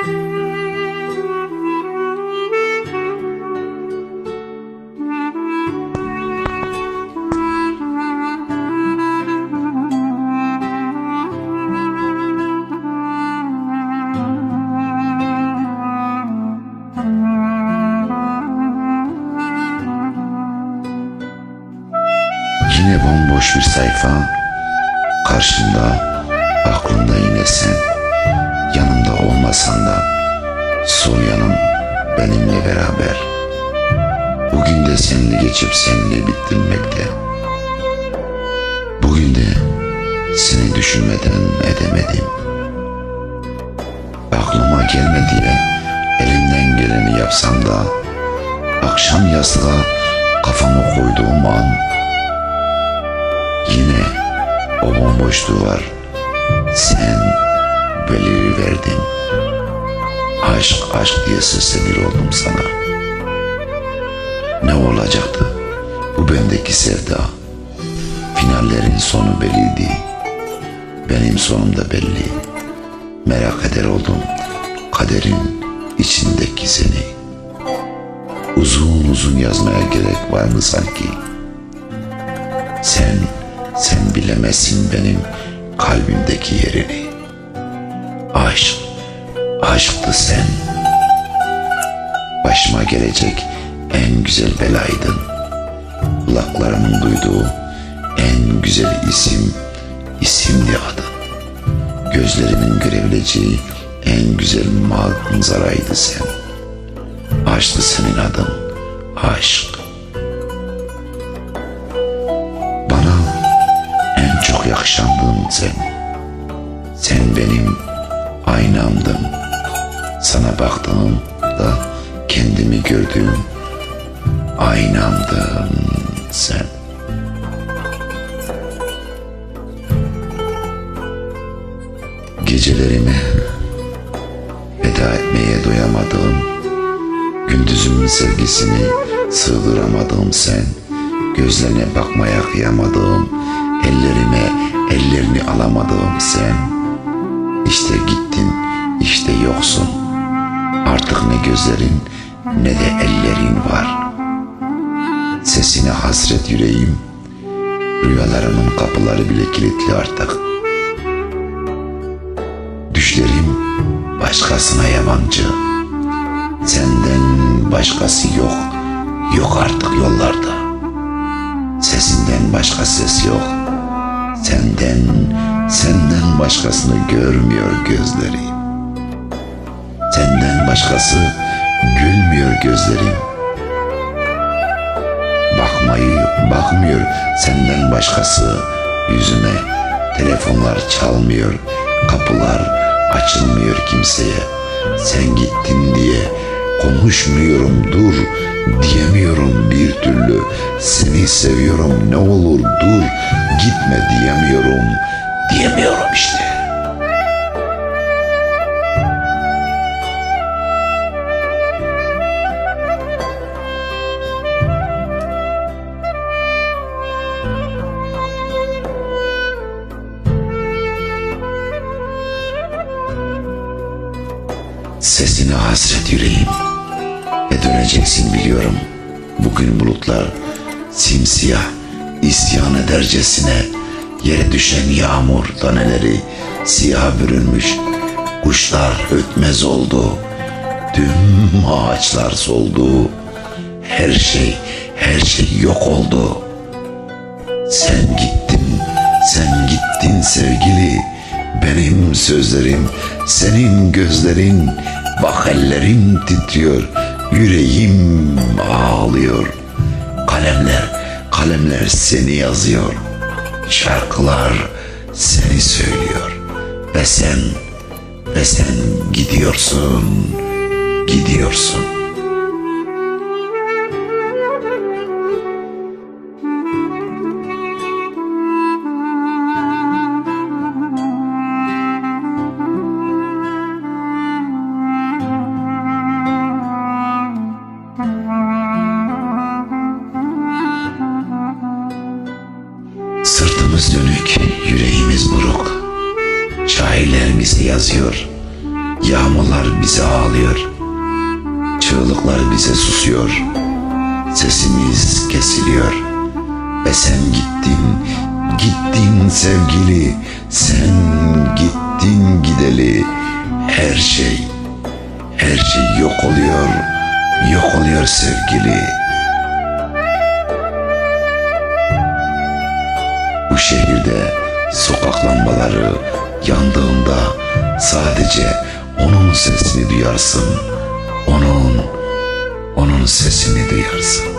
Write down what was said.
Yine bomboş bir sayfa. Karşımda, aklımda yine sen. Yanımda olmasan da yanım benimle beraber. Bugün de seninle geçip seninle bitirmekte. Bugün de seni düşünmeden edemedim. Aklıma gelme diye elimden geleni yapsam da akşam yastığa kafamı koyduğum an Yine o bomboş duvar sen beliriverdin. Aşk aşk diye seslenir oldum sana. Ne olacaktı bu bendeki sevda? Finallerin sonu belliydi. Benim sonum da belli. Merak eder oldum kaderin içindeki seni. Uzun uzun yazmaya gerek var mı sanki? Sen, sen bilemezsin benim kalbimdeki yerini. Aşk, aşktı sen. Başıma gelecek en güzel belaydın. Kulaklarımın duyduğu en güzel isim, isimdi adın. Gözlerimin görebileceği en güzel manzaraydı sen. Aşktı senin adın, aşk. Bana en çok yakışandın sen. Sen benim aynamdın. Sana baktığımda kendimi gördüğüm aynamdın sen. Gecelerimi veda etmeye doyamadığım, gündüzümün sevgisini sığdıramadığım sen, gözlerine bakmaya kıyamadığım, ellerime ellerini alamadığım sen. İşte gittin, işte yoksun. Artık ne gözlerin ne de ellerin var. Sesine hasret yüreğim, rüyalarımın kapıları bile kilitli artık. Düşlerim başkasına yabancı. Senden başkası yok, yok artık yollarda. Sesinden başka ses yok. Senden, senden başkasını görmüyor gözleri. Başkası gülmüyor gözlerim. Bakmayı bakmıyor senden başkası yüzüme. Telefonlar çalmıyor, kapılar açılmıyor kimseye. Sen gittin diye konuşmuyorum dur diyemiyorum bir türlü. Seni seviyorum ne olur dur gitme diyemiyorum. Diyemiyorum işte. Sesine hasret yüreğim. Ve döneceksin biliyorum. Bugün bulutlar simsiyah isyan edercesine Yere düşen yağmur taneleri siyah bürünmüş. Kuşlar ötmez oldu. Tüm ağaçlar soldu. Her şey, her şey yok oldu. Sen gittin, sen gittin sevgili benim sözlerim, senin gözlerin, bak ellerim titriyor, yüreğim ağlıyor. Kalemler, kalemler seni yazıyor. Şarkılar seni söylüyor. Ve sen, ve sen gidiyorsun, gidiyorsun. Sırtımız dönük, yüreğimiz buruk. Şairlerimiz yazıyor. Yağmurlar bize ağlıyor. Çığlıklar bize susuyor. Sesimiz kesiliyor. Ve sen gittin, gittin sevgili. Sen gittin gideli. Her şey, her şey yok oluyor, yok oluyor sevgili. Şehirde sokak lambaları yandığında sadece onun sesini duyarsın. Onun, onun sesini duyarsın.